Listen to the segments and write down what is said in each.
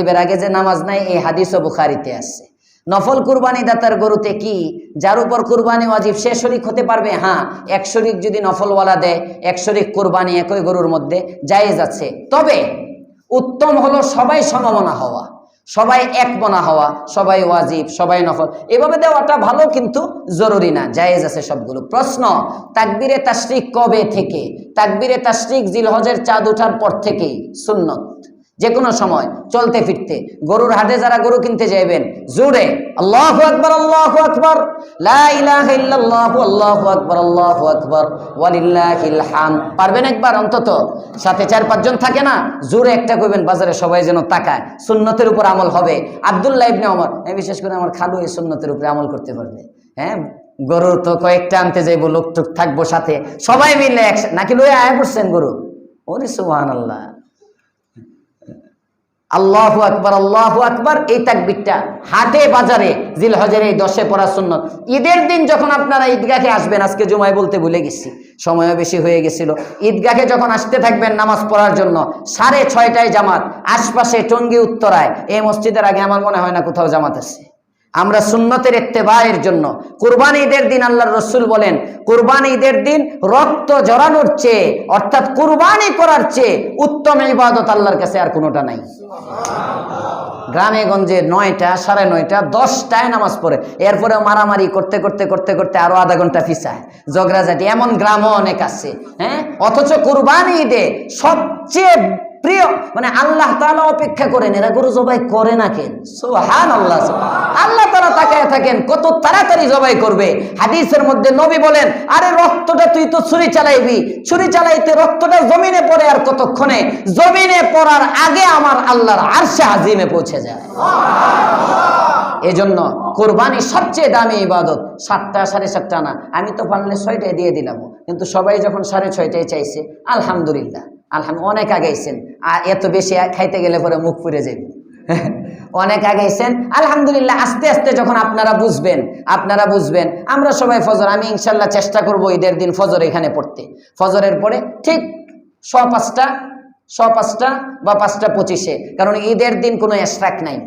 এর আগে যে নামাজ নাই, এই হাদিসও বুখারিতে আছে। নফল কুরবানি দাতার গরুতে কি? যার উপর কুরবানি ওয়াজিব, সে শরিক হতে পারবে? হ্যাঁ এক শরিক যদি নফলওয়ালা দেয়, এক শরিক কুরবানি একই গরুর মধ্যে জায়েজ আছে। তবে উত্তম হলো সবাই সমমনা হওয়া, সবাই এক মনা হওয়া, সবাই ওয়াজিব, সবাই নফল। এভাবে দেওয়াটা ভালো কিন্তু জরুরি না, জায়েজ আছে সবগুলো। প্রশ্ন, তাকবিরে তাশরিক কবে থেকে? তাকবিরে তাশরিক জিলহজের চাঁদ ওঠার পর থেকেই, সুন্নত। যে কোনো সময়, চলতে ফিরতে। গরুর হাটে যারা গরু কিনতে যাইবেন, জোরে, আল্লাহু আকবার আল্লাহু আকবার। আল্লাহু আকবার আল্লাহু আকবার। হামদ পারবেন একবার অন্তত? সাথে চার পাঁচজন থাকে না? জোরে একটা কইবেন, বাজারে সবাই যেন তাকায়। সুন্নতের উপর আমল হবে। আব্দুল্লাহ ইবনে এই বিশেষ করে আমার খালু এই সুন্নতের উপরে আমল করতে পারবে। হ্যাঁ? গরু তো কয়েকটা আনতে যাইবো লোক টুক থাকব সাথে। সবাই মিলে একসাথে নাকি লয়ে আয় পড়ছেন গরু? ওরে সুবহানাল্লাহ। আল্লাহু আকবার, আল্লাহ আকবর, এই তাকবিরটা। হাটে, বাজারে, জিলহজের এই দশে পড়া সুন্নত। ঈদের দিন যখন আপনারা ঈদগাহে আসবেন, আজকে জুমায় বলতে ভুলে গেছি, সময়ও বেশি হয়ে গেছিল। ঈদগাহে যখন আসতে থাকবেন নামাজ পড়ার জন্য, সাড়ে ছয়টায় জামাত, আশপাশে টঙ্গি উত্তরায়, এই মসজিদের আগে আমার মনে হয় না কোথাও জামাত আছে। আমরা সুন্নতের ইত্তেবায়ের জন্য। কুরবানি ঈদের দিন আল্লাহর রসুল বলেন, কুরবানি ঈদের দিন রক্ত জড়ানোর চেয়ে, অর্থাৎ কুরবানি করার চেয়ে উত্তম ইবাদত আল্লাহর কাছে আর কোনোটা নাই। গ্রামে গঞ্জে নয়টা, সাড়ে নয়টা, দশটায় নামাজ পড়ে। এরপরেও মারামারি করতে করতে করতে করতে আরও আধা ঘণ্টা ফিসায় ঝগড়াঝাটি, এমন গ্রামও অনেক আছে হ্যাঁ? অথচ কুরবানি ঈদে সবচেয়ে প্রিয় মানে আল্লাহ তাআলা অপেক্ষা করেন, এরা গরু জবাই করে না কেন? সুবহান আল্লাহ আল্লাহ তারা তাকায় থাকেন, কত তাড়াতাড়ি জবাই করবে। হাদিসের মধ্যে নবী বলেন, আরে রক্তটা তুই তো ছুরি চালাইবি, ছুরি চালাইতে রক্তটা জমিনে পড়ে আর কতক্ষণে? জমিনে পড়ার আগে আমার আল্লাহর আরশে আজিমে পৌঁছে যায়। এজন্য কোরবানি সবচেয়ে দামি ইবাদত, সাতটা সাড়ে সাতটা না, আমি তো পারলে ছয়টায় দিয়ে দিলাম, কিন্তু সবাই যখন সাড়ে ছয়টায় চাইছে, আলহামদুলিল্লাহ। আলহাম, অনেক আগাইছেন আর এত বেশি খাইতে গেলে পরে মুখ পুড়ে যাবে অনেক আগাইছেন আলহামদুলিল্লাহ, আস্তে আস্তে যখন আপনারা বুঝবেন আপনারা বুঝবেন, আমরা সবাই ফজর, আমি ইনশাল্লাহ চেষ্টা করব ঈদের দিন ফজর এখানে পড়তে। ফজরের পরে ঠিক স পাঁচটা স পাঁচটা বা পাঁচটা পঁচিশে, কারণ ঈদের দিন কোনো এশরাক নাই।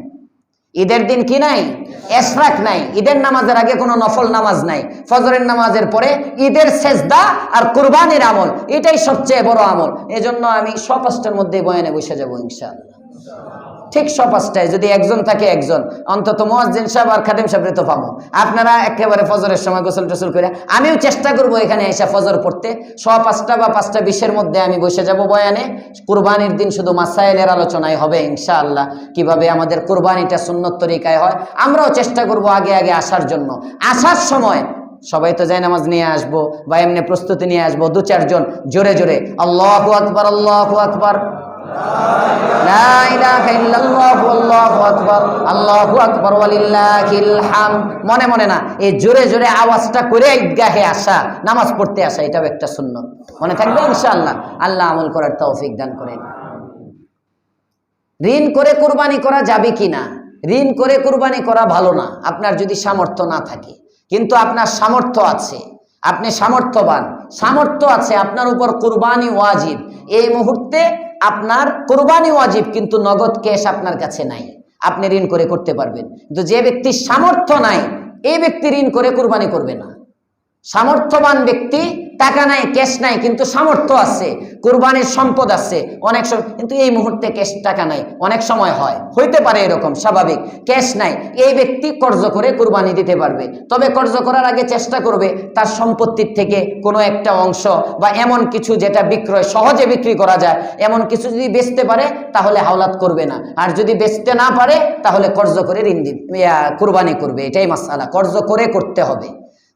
ঈদের দিন কি নাই? এশরাক নাই। ঈদের নামাজের আগে কোনো নফল নামাজ নাই। ফজরের নামাজের পরে ঈদের সেজদা আর কুরবানির আমল, এটাই সবচেয়ে বড় আমল। এজন্য আমি সপাস্টের মধ্যে বয়ানে বসে যাব, ইনশাআল্লাহ। ঠিক স যদি একজন থাকে একজন। অন্তত মোয়াজ্জিন সাহেব আর খাদেম সাহেবরে তো পাবো। আপনারা একেবারে ফজরের সময় গোসল টোসল করে, আমিও চেষ্টা করব এখানে এসে ফজর পড়তে। স পাঁচটা বা পাঁচটা বিশের মধ্যে আমি বসে যাব বয়ানে। কুরবানির দিন শুধু মাসাইলের আলোচনায় হবে ইনশাআল্লাহ। কীভাবে আমাদের কুরবানিটা সুন্নত তরিকায় হয়, আমরাও চেষ্টা করব আগে আগে আসার জন্য। আসার সময় সবাই তো যাই নামাজ নিয়ে আসব বা এমনি প্রস্তুতি নিয়ে আসব, দু চারজন জোরে জোরে, আল্লাহ আকবর আল্লাহ আকবর। মনে মনে না, এই জোরে জোরে আওয়াজটা করে আসা, নামাজ পড়তে আসা, এটাও একটা মনে থাকবে আল্লাহ আমল করার তৌফিক দান ঋণ করে কুরবানি করা যাবে কি না? ঋণ করে কুরবানি করা ভালো না। আপনার যদি সামর্থ্য না থাকে। কিন্তু আপনার সামর্থ্য আছে। আপনি সামর্থ্যবান। সামর্থ্য আছে, আপনার উপর কুরবানি ওয়াজিব। এই মুহূর্তে আপনার কোরবানি ওয়াজিব কিন্তু নগদ ক্যাশ আপনার কাছে নাই। আপনি ঋণ করে করতে পারবেন। কিন্তু যে ব্যক্তির সামর্থ্য নাই এই ব্যক্তি ঋণ করে কোরবানি করবে না। সামর্থ্যবান ব্যক্তি টাকা নাই ক্যাশ নাই, কিন্তু সামর্থ্য আছে, কোরবানির সম্পদ আছে, অনেক সময় কিন্তু এই মুহূর্তে ক্যাশ টাকা নাই, অনেক সময় হয়, হইতে পারে এরকম, স্বাভাবিক ক্যাশ নাই, এই ব্যক্তি কর্জ করে কোরবানি দিতে পারবে, তবে কর্জ করার আগে চেষ্টা করবে, তার সম্পত্তির থেকে কোনো একটা অংশ বা এমন কিছু যেটা বিক্রয়, সহজে বিক্রি করা যায়, এমন কিছু যদি বেচতে পারে, তাহলে হাওলাত করবে না, আর যদি বেচতে না পারে, তাহলে কর্জ করে ঋণ কোরবানি করবে, এটাই মাসালা, কর্জ করে করতে হবে।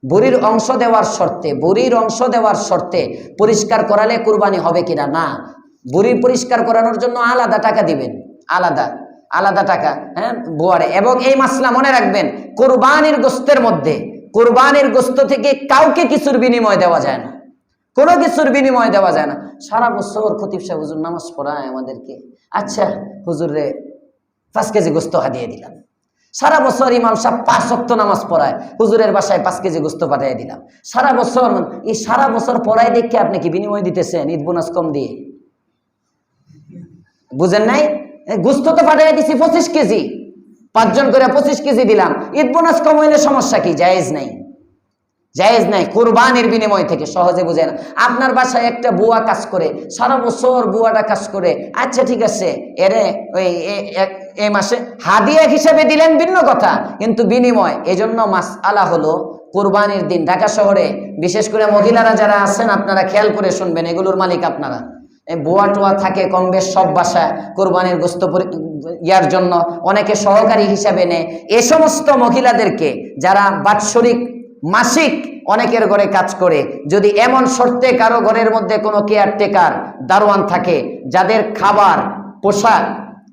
বুড়ির অংশ দেওয়ার শর্তে, বুড়ির অংশ দেওয়ার শর্তে পরিষ্কার করালে কুরবানি হবে কিনা? না। বুড়ির পরিষ্কার করানোর জন্য আলাদা টাকা দিবেন। আলাদা আলাদা টাকা হ্যাঁ বোয়ারে। এবং এই মাসলা মনে রাখবেন, কোরবানির গোস্তের মধ্যে, কোরবানির গোস্ত থেকে কাউকে কিছুর বিনিময় দেওয়া যায় না। কোনো কিছুর বিনিময় দেওয়া যায় না। সারা বছর খতিব সাহেব হুজুর নামাজ পড়ায় আমাদেরকে। আচ্ছা হুজুর রে, পাঁচ কেজি গোস্ত হাদিয়ে দিলাম। সারা বছর ইমাম সাহেব পাঁচ শক্ত নামাজ পড়ায়। হুজুরের বাসায় পাঁচ কেজি গোস্ত পাঠিয়ে দিলাম। সারা বছর, এই সারা বছর পড়ায় দেখে আপনি কি বিনিময় দিতেছেন? ঈদ বোনাস কম দিয়ে। বুঝেন নাই? গুস্ত তো পাঠিয়ে দিছি পঁচিশ কেজি। পাঁচজন করে পঁচিশ কেজি দিলাম। ঈদ বোনাস কম হইলে সমস্যা কি? জায়েজ নাই। জায়েজ নাই। কোরবানির বিনিময় থেকে সহজে বুঝে না আপনার বাসায় একটা বুয়া কাজ করে, সারা বছর বুয়াটা কাজ করে। আচ্ছা ঠিক আছে। এরে, ওই এই মাসে হাদিয়া হিসেবে দিলেন ভিন্ন কথা, কিন্তু বিনিময়, এজন্য মাস আলা হলো কোরবানির দিন। ঢাকা শহরে, বিশেষ করে মহিলারা যারা আছেন, আপনারা খেয়াল করে শুনবেন, এগুলোর মালিক আপনারা। বোয়া টোয়া থাকে কম বেশ সব বাসা কোরবানির গোস্ত ইয়ার জন্য অনেকে সহকারী হিসাবে নেয়। এ সমস্ত মহিলাদেরকে, যারা বাৎসরিক, মাসিক অনেকের ঘরে কাজ করে, যদি এমন শর্তে কারও ঘরের মধ্যে কোনো কেয়ারটেকার, দারোয়ান থাকে, যাদের খাবার, পোশাক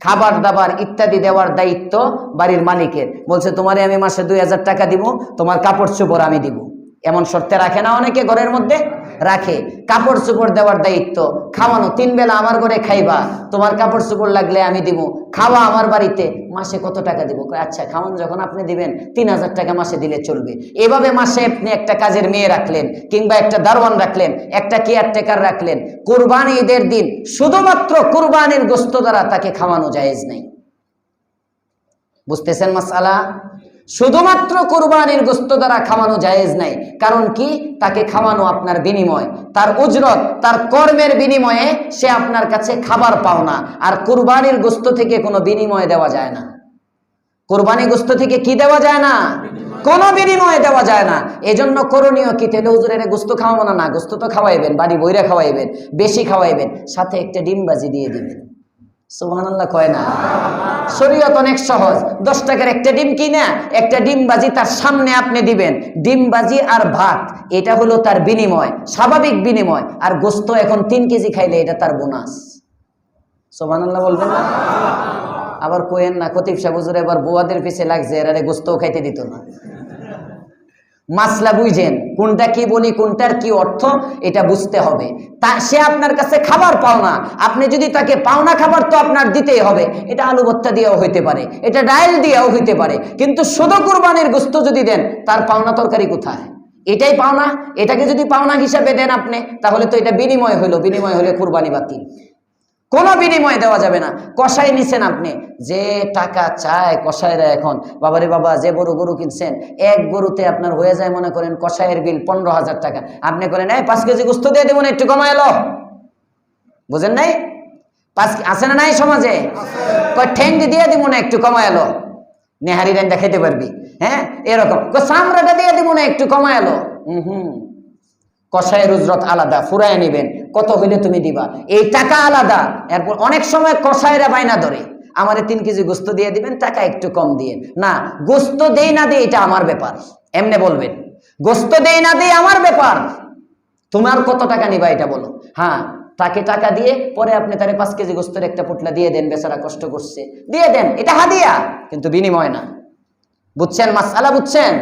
খাবার দাবার ইত্যাদি দেওয়ার দায়িত্ব বাড়ির মালিকের। বলছে, তোমারে আমি মাসে দুই হাজার টাকা দিব, তোমার কাপড় চোপড় আমি দিব। এমন শর্তে রাখে না, অনেকে ঘরের মধ্যে রাখে। কাপড় চোপড় দেওয়ার দায়িত্ব। খাওয়ানো, তিন বেলা আমার ঘরে খাইবা, তোমার কাপড় চোপড় লাগলে আমি দিব খাওয়া আমার বাড়িতে, মাসে কত টাকা দিব? আচ্ছা খাওয়ান যখন আপনি দিবেন, তিন হাজার টাকা মাসে দিলে চলবে। এভাবে মাসে আপনি একটা কাজের মেয়ে রাখলেন, কিংবা একটা দারোয়ান রাখলেন, একটা কেয়ারটেকার রাখলেন। কুরবানি ঈদের দিন শুধুমাত্র কুরবানির গোস্ত দ্বারা তাকে খাওয়ানো জায়েজ নেই। বুঝতেছেন মাসালা? শুধুমাত্র কোরবানির গোস্ত দ্বারা খাওয়ানো জায়েজ নাই। কারণ কি? তাকে খাওয়ানো আপনার বিনিময়। তার উজরত তার কর্মের বিনিময়ে সে আপনার কাছে খাবার পাও না। আর কোরবানির গোস্ত থেকে কোনো বিনিময় দেওয়া যায় না। কোরবানি গোস্ত থেকে কি দেওয়া যায় না? কোনো বিনিময় দেওয়া যায় না। এজন্য করণীয় কি? তেলে হুজুরের গোস্ত খাওয়াবো না না। গোস্ত তো খাওয়াইবেন বাড়ি বইরা খাওয়াইবেন বেশি খাওয়াইবেন সাথে একটা ডিম বাজি দিয়ে দিবেন। কয় না। শরীয়ত অনেক সহজ। দশ টাকার একটা ডিম একটা ডিম বাজি তার সামনে আপনি দিবেন। ডিম বাজি আর ভাত, এটা হলো তার বিনিময়, স্বাভাবিক বিনিময়। আর গোস্ত এখন তিন কেজি খাইলে এটা তার বোনাস। সোবানাল্লাহ বলবেন না? আবার কোয়েন না কতিব সাহুজুর এবার বোয়াদের পিছে লাগছে, এরারে গোস্তও খাইতে দিত না। মাসলা বুঝেন, কোনটা কি বলি, কোনটার কি অর্থ, এটা বুঝতে হবে। তা সে আপনার কাছে খাবার পাওনা আপনি যদি তাকে পাওনা খাবার, তো আপনার দিতেই হবে। এটা আলু ভত্তা দিয়েও হইতে পারে, এটা ডাইল দিয়েও হইতে পারে। কিন্তু শুধু কুরবানির গোস্ত যদি দেন, তার পাওনা তরকারি কোথায়? এটাই পাওনা, এটাকে যদি পাওনা হিসাবে দেন আপনি, তাহলে তো এটা বিনিময় হইল, বিনিময় হলে কুরবানি বাতিল। কোনো বিনিময় দেওয়া যাবে না। কষাই নিছেন আপনি। যে টাকা চায় কষাইরা এখন। বাবারে বাবা, যে বড় গরু কিনছেন, এক গরুতে আপনার হয়ে যায় মনে করেন কষাইয়ের বিল পনেরো হাজার টাকা। আপনি করেন, এই, পাঁচ কেজি গুস্ত দিয়ে দেবো না, একটু কমা এলো বুঝেন নাই? পাঁচ আছে না নাই সমাজে? কয় ঠেং দিয়ে দিব না, একটু কমা এলো নেহারি রান্না খেতে পারবি। হ্যাঁ? এরকম। চামড়াটা দিয়ে দিব না, একটু কমা এলো হুম হুম। কষায়ের উজরত আলাদা ফুরায় নিবেন। কত হইলে তুমি দিবা? এই টাকা আলাদা। এরপর অনেক সময় কষায়েরা বাইনা ধরে। আমারে তিন কেজি গোস্ত দিয়ে দিবেন, টাকা একটু কম দিয়ে। না, গোস্ত দেই না দেই এটা আমার ব্যাপার। এমনে বলবেন, গোস্ত দেই না দেই আমার ব্যাপার। তোমার কত টাকা নিবা এটা বলো। হ্যাঁ তাকে টাকা দিয়ে পরে আপনি তারে পাঁচ কেজি গোস্তের একটা পোটলা দিয়ে দেন, বেচারা কষ্ট করছে। দিয়ে দেন, এটা হাদিয়া, কিন্তু বিনিময় না। বুঝছেন? মাসালা বুঝছেন?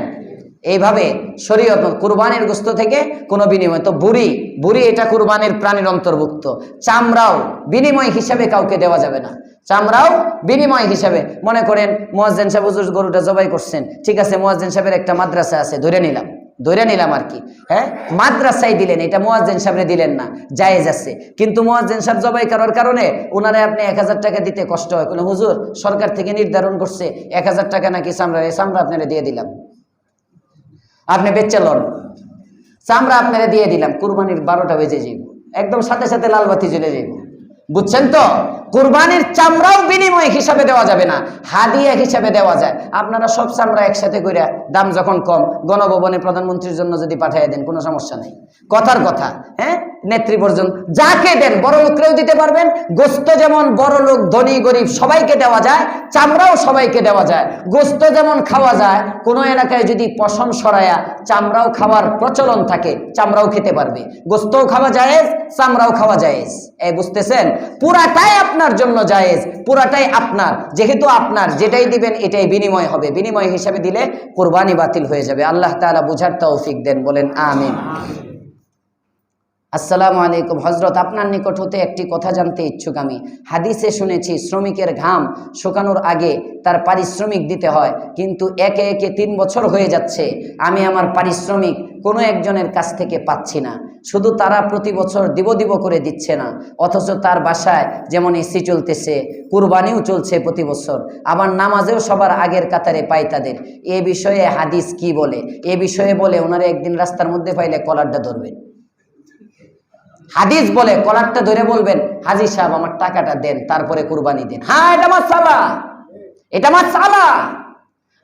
এইভাবে শরীয়ত কুরবানির গোস্ত থেকে কোনো বিনিময়। তো বুড়ি বুড়ি এটা কুরবানির প্রাণীর অন্তর্ভুক্ত। চামড়াও বিনিময় হিসাবে কাউকে দেওয়া যাবে না। চামড়াও বিনিময় হিসাবে। মনে করেন, মোয়াজ্জেন সাহেব, হুজুর গরুটা জবাই করছেন। ঠিক আছে, মোয়াজ্জেন সাহেবের একটা মাদ্রাসা আছে, ধরে নিলাম। ধরে নিলাম আর কি। হ্যাঁ? মাদ্রাসায় দিলেন, এটা মোয়াজ্জেন সাহেবরে দিলেন না। জায়েজ আছে। কিন্তু মোয়াজ্জেন সাহেব জবাই করার কারণে ওনারে আপনি এক হাজার টাকা দিতে কষ্ট হয়। কোনো হুজুর, সরকার থেকে নির্ধারণ করছে, এক হাজার টাকা নাকি চামড়া এই চামড়া আপনারা দিয়ে দিলাম। আপনি বেচে লন। চামড়া আপনারা দিয়ে দিলাম, কুরবানির বারোটা বেজে যাইব। একদম সাথে সাথে লালবাতি জ্বলে যাইব। বুঝছেন তো? কুরবানির চামড়াও বিনিময় হিসাবে দেওয়া যাবে না, হাদিয়া হিসাবে দেওয়া যায়। আপনারা সব চামড়া একসাথে করে দাম যখন কম, গণভবনে প্রধানমন্ত্রীর জন্য যদি পাঠিয়ে দেন, কোনো সমস্যা নেই। কথার কথা হ্যাঁ? নেত্রী পর্যন্ত যাকে দেন, বড় লোককেও দিতে পারবেন। গোস্ত যেমন বড় লোক, ধনী, গরিব সবাইকে দেওয়া যায়, চামড়াও সবাইকে দেওয়া যায়। গোস্ত যেমন খাওয়া যায়, কোনো এলাকায় যদি পশম সরায়া চামড়াও খাওয়ার প্রচলন থাকে, চামড়াও খেতে পারবে। গোস্তও খাওয়া জায়েজ, চামড়াও খাওয়া জায়েজ। এই বুঝতেছেন? পুরাটাই আপনার জন্য জায়েজ, পুরাটাই আপনার। যেহেতু আপনার, যেটাই দিবেন, এটাই বিনিময় হবে। বিনিময় হিসাবে দিলে কোরবানি বাতিল হয়ে যাবে। আল্লাহ তাআলা বুঝার তৌফিক দেন, বলেন আমিন। আসসালামু আলাইকুম। হজরত আপনার নিকট হতে একটি কথা জানতে ইচ্ছুক আমি। হাদিসে শুনেছি, শ্রমিকের ঘাম শুকানোর আগে তার পারিশ্রমিক দিতে হয়, কিন্তু একে একে তিন বছর হয়ে যাচ্ছে। আমি আমার পারিশ্রমিক কোনো একজনের কাছ থেকে পাচ্ছি না। শুধু তারা প্রতি বছর দিব দিব করে দিচ্ছে না, অথচ তার বাসায় যেমন এসি চলতেছে, কুরবানিও চলছে প্রতি বছর, আবার নামাজেও সবার আগের কাতারে পাই তাদের। এ বিষয়ে হাদিস কি বলে? এ বিষয়ে বলে ওনারা একদিন রাস্তার মধ্যে পাইলে কলারটা ধরবেন। হাদিস বলে, কলারটা ধরে বলবেন, হাজি সাহেব, আমার টাকাটা দেন, তারপরে কুরবানি দেন। হ্যাঁ এটা আমার সালা এটা আমার সালা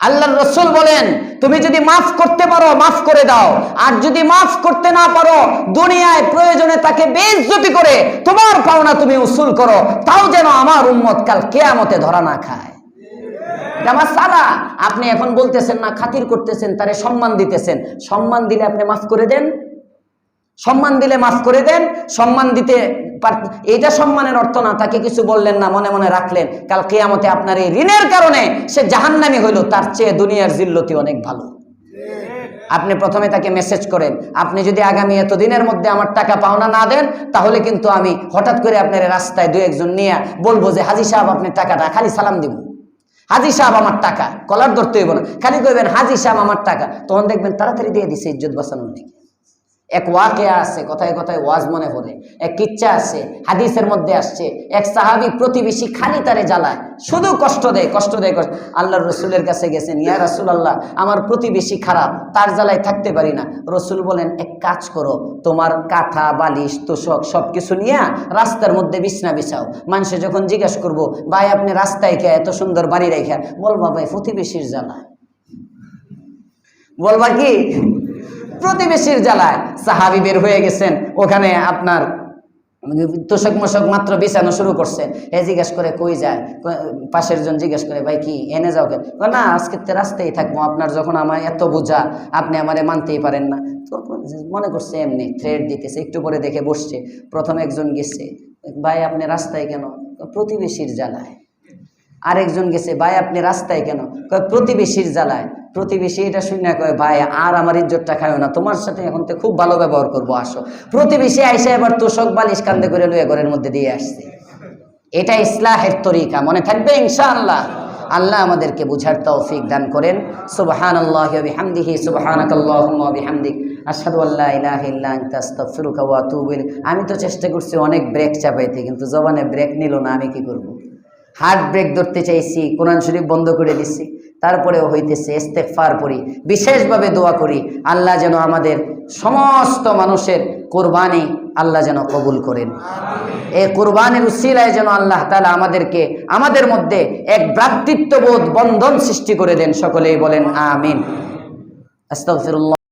আল্লাহর রসুল বলেন, তুমি যদি মাফ করতে পারো, মাফ করে দাও। আর যদি মাফ করতে না পারো, দুনিয়ায় প্রয়োজনে তাকে বেইজ্জতি করে তোমার পাওনা তুমি উসুল করো। তাও যেন আমার উম্মত কাল কেয়ামতে ধরা না খায়। আমার সালা আপনি এখন বলতেছেন না, খাতির করতেছেন, তারে সম্মান দিতেছেন। সম্মান দিলে আপনি মাফ করে দেন। সম্মান দিলে মাফ করে দেন, সম্মান দিতে এইটা সম্মানের অর্থ না, তাকে কিছু বললেন না, মনে মনে রাখলেন, কাল কেয়ামতে আপনার এই ঋণের কারণে সে জাহান্নামি হইল, তার চেয়ে দুনিয়ার জিল্লতি অনেক ভালো। আপনি প্রথমে তাকে মেসেজ করেন, আপনি যদি আগামী এত দিনের মধ্যে আমার টাকা পাওনা না দেন, তাহলে কিন্তু আমি হঠাৎ করে আপনার রাস্তায় দু একজন নিয়ে বলব যে, হাজি সাহেব, আপনি টাকাটা, খালি সালাম দিব। হাজি সাহেব, আমার টাকা। কলার ধরতে হইব না। খালি কইবেন, হাজি সাহেব, আমার টাকা। তখন দেখবেন তাড়াতাড়ি দিয়ে দিছে ইজ্জত বাঁচানোর দিকে। এক ওয়াকে আছে, কথায় কথায় ওয়াজ মনে পড়ে। এক কিচ্ছা আছে, হাদিসের মধ্যে আসছে, এক সাহাবি প্রতিবেশী খালি তারে জ্বালায়, শুধু কষ্ট দেয় কষ্ট দেয়, কষ্ট আল্লাহর রসুলের কাছে গেছেন, ইয়া রাসুল আল্লাহ আমার প্রতিবেশী খারাপ, তার জ্বালায় থাকতে পারি না। রসুল বলেন, এক কাজ করো, তোমার কাঁথা, বালিশ, তোষক সব কিছু নিয়ে রাস্তার মধ্যে বিছনা বিছাও। মানুষে যখন জিজ্ঞাসা করব, ভাই, আপনি রাস্তায় খেয়ে এত সুন্দর বাড়ি রেখে। বলবা, ভাই, প্রতিবেশীর জ্বালায়। বলবা কি? প্রতিবেশীর জ্বালায় সাহাবি বের হয়ে গেছেন। ওখানে আপনার তোষক মশক মাত্র বিছানো শুরু করছেন এ জিজ্ঞেস করে কই যায়? পাশের জন জিজ্ঞেস করে ভাই কি এনে যাও কয়, না আজকে তো রাস্তায় থাকব। আপনার যখন আমার এত বোঝা আপনি আমারে মানতেই পারেন না। তো মনে করছে এমনি থ্রেড দিতেছে একটু পরে দেখে বসছে। প্রথম একজন গেছে ভাই আপনি রাস্তায় কেন? প্রতিবেশীর জ্বালায়। আরেকজন গেছে ভাই আপনি রাস্তায় কেন? প্রতিবেশীর জ্বালায়। প্রতিবেশী এটা শুনে কয়, ভাই, আর আমার ইজ্জতটা খায় না। তোমার সাথে এখন তো খুব ভালো ব্যবহার করব, আসো। প্রতিবেশী আইসে এবার তোষক বালিশ কান্দে করে লুয়ে ঘরের মধ্যে দিয়ে আসছে। এটা ইসলাহের তরিকা, মনে থাকবে ইনশাআল্লাহ। আল্লাহ আমাদেরকে বুঝার তৌফিক দান করেন। সুবহান আল্লাহ বিহামদিহি সুবহানাক আল্লাহুম্মা বিহামদিক। আশহাদু আল্লা ইলাহা ইল্লা আনতা, আস্তাগফিরুকা ওয়া আতুবু ইলাইক। আমি তো চেষ্টা করছি অনেক ব্রেক চাপাইতে, কিন্তু জবানে ব্রেক নিল না, আমি কি করব? হার্ট ব্রেক ধরতে চাইছি, কোরআন শরীফ বন্ধ করে দিচ্ছি তারপরেও হইতেছে ইস্তেকফার করি বিশেষভাবে দোয়া করি, আল্লাহ যেন আমাদের সমস্ত মানুষের কোরবানি আল্লাহ যেন কবুল করেন। এই কোরবানির উসিলায় যেন আল্লাহ তালা আমাদেরকে, আমাদের মধ্যে এক ভ্রাতৃত্ববোধ বন্ধন সৃষ্টি করে দেন, সকলেই বলেন আমিন। আস্তাগফিরুল্লাহ।